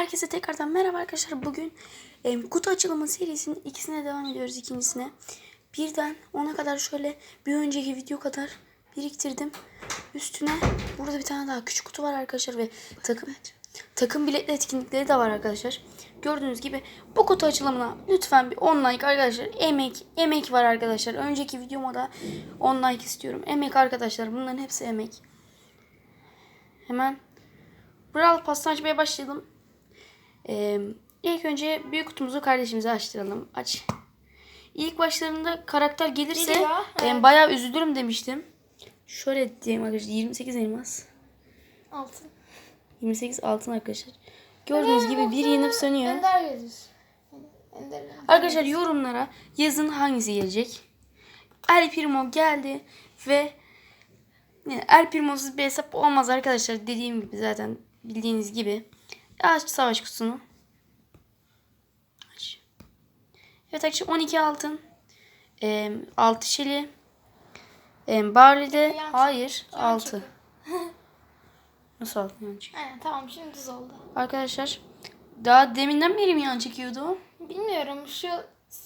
Herkese tekrardan merhaba arkadaşlar. Bugün em, kutu açılımı serisinin ikisine devam ediyoruz ikincisine. Birden ona kadar şöyle bir önceki video kadar biriktirdim. Üstüne burada bir tane daha küçük kutu var arkadaşlar ve takım takım biletli etkinlikleri de var arkadaşlar. Gördüğünüz gibi bu kutu açılımına lütfen bir 10 like arkadaşlar. Emek emek var arkadaşlar. Önceki videoma da 10 like istiyorum. Emek arkadaşlar. Bunların hepsi emek. Hemen Brawl Pass'ını açmaya başlayalım. Ee, ilk önce büyük kutumuzu kardeşimize açtıralım. Aç. İlk başlarında karakter gelirse Geliyor, e, bayağı üzülürüm demiştim. Şöyle diyeyim arkadaşlar 28 elmas. Altın. 28 altın arkadaşlar. Gördüğünüz gibi bir yanıp sönüyor. Ender gelir. Ender. Arkadaşlar yorumlara yazın hangisi gelecek. El Primo geldi ve yani El Primo'suz bir hesap olmaz arkadaşlar. Dediğim gibi zaten bildiğiniz gibi. Aç savaş kutusunu. Aç. Evet arkadaşlar 12 altın. Ee, 6 şeli. Ee, Barley'de hayır yan 6. çıktı. Nasıl altın yan çıkıyor? Aynen tamam şimdi düz oldu. Arkadaşlar daha deminden beri mi yan çekiyordu o? Bilmiyorum şu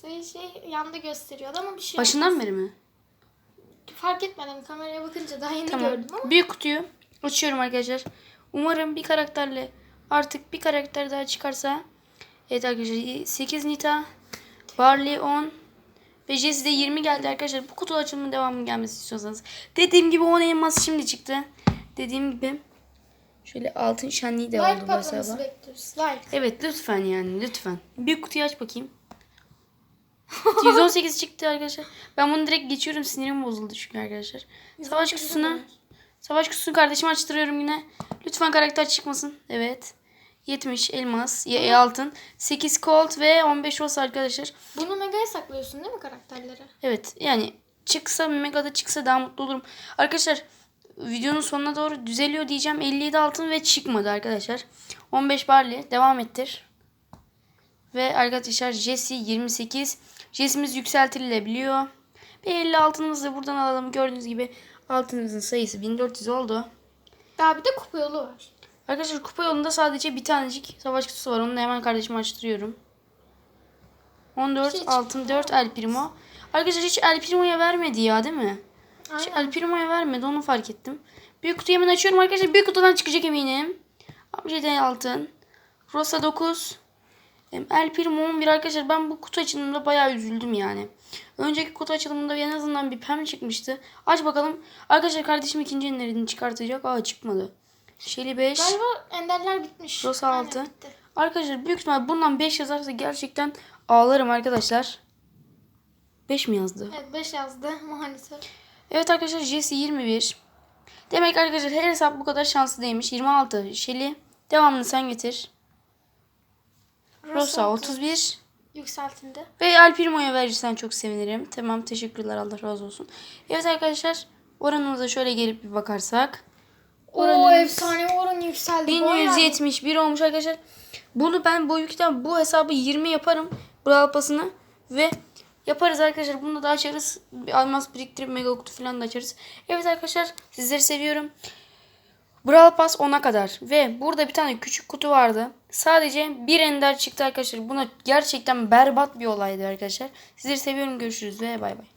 şey, şey yanda gösteriyordu ama bir şey Başından beri mi? fark etmedim kameraya bakınca daha yeni Tamam. gördüm ama. Büyük kutuyu açıyorum arkadaşlar. Umarım bir karakterle artık bir karakter daha çıkarsa. Evet arkadaşlar 8 Nita, Barley 10 ve Jesse'de 20 geldi arkadaşlar. Bu kutu açılımının devamı gelmesi istiyorsanız. Dediğim gibi 10 elmas şimdi çıktı. Dediğim gibi şöyle altın şenliği de Like oldu bu hesaba. Like. Evet lütfen yani lütfen. Büyük kutuyu aç bakayım. 118 çıktı arkadaşlar. Ben bunu direkt geçiyorum. Sinirim bozuldu çünkü arkadaşlar. Savaş 118 kutusunu olmuş. Savaş kutusunu kardeşime açtırıyorum yine. Lütfen karakter çıkmasın. Evet. 70 elmas, y- e, altın, 8 colt ve 15 rose arkadaşlar. Bunu mega'ya saklıyorsun değil mi karakterleri? Evet yani çıksa megada çıksa daha mutlu olurum. Arkadaşlar videonun sonuna doğru düzeliyor diyeceğim. 57 altın ve çıkmadı arkadaşlar. 15 barley devam ettir. Ve arkadaşlar Jesse 28. Jesse'miz yükseltilebiliyor. Bir 50 altınımızı da buradan alalım. Gördüğünüz gibi altınımızın sayısı 1400 oldu. Daha bir de kupa yolu var. Arkadaşlar kupa yolunda sadece bir tanecik savaş kutusu var. Onu da hemen kardeşime açtırıyorum. 14 Hiç. altın 4 El Primo. Arkadaşlar hiç El Primo'ya vermedi ya değil mi? Hiç. El Primo'ya vermedi onu fark ettim. Büyük kutuyu hemen açıyorum arkadaşlar. Büyük kutudan çıkacak eminim. 67 altın. Rosa 9. Em, El Primo 11 arkadaşlar. Ben bu kutu açılımında bayağı üzüldüm yani. Önceki kutu açılımında en azından bir pem çıkmıştı. Aç bakalım. Arkadaşlar kardeşim ikinci enlerini çıkartacak. Aa çıkmadı. Şeli 5. Galiba enderler bitmiş. Rosa Aynen, altı. bitti. Arkadaşlar büyük ihtimal bundan 5 yazarsa gerçekten ağlarım arkadaşlar. 5 mi yazdı? Evet 5 yazdı maalesef. Evet arkadaşlar Jesse 21. Demek arkadaşlar her hesap bu kadar şanslı değilmiş. 26 Shelly. Devamını sen getir. Rosa 31. Yükseltinde. Ve El Primo'ya verirsen çok sevinirim. Tamam teşekkürler Allah razı olsun. Evet arkadaşlar oranımıza şöyle gelip bir bakarsak. Oo Oranımız- efsane oran yükseldi. Bayağı. 1171 olmuş arkadaşlar. Bunu ben bu yükten bu hesabı 20 yaparım. Brawl Pass'ını ve yaparız arkadaşlar. Bunu da açarız. Bir almaz biriktirip mega kutu falan da açarız. Evet arkadaşlar sizleri seviyorum. Brawl Pass 10'a kadar ve burada bir tane küçük kutu vardı. Sadece bir ender çıktı arkadaşlar. Buna gerçekten berbat bir olaydı arkadaşlar. Sizleri seviyorum. Görüşürüz ve bay bay.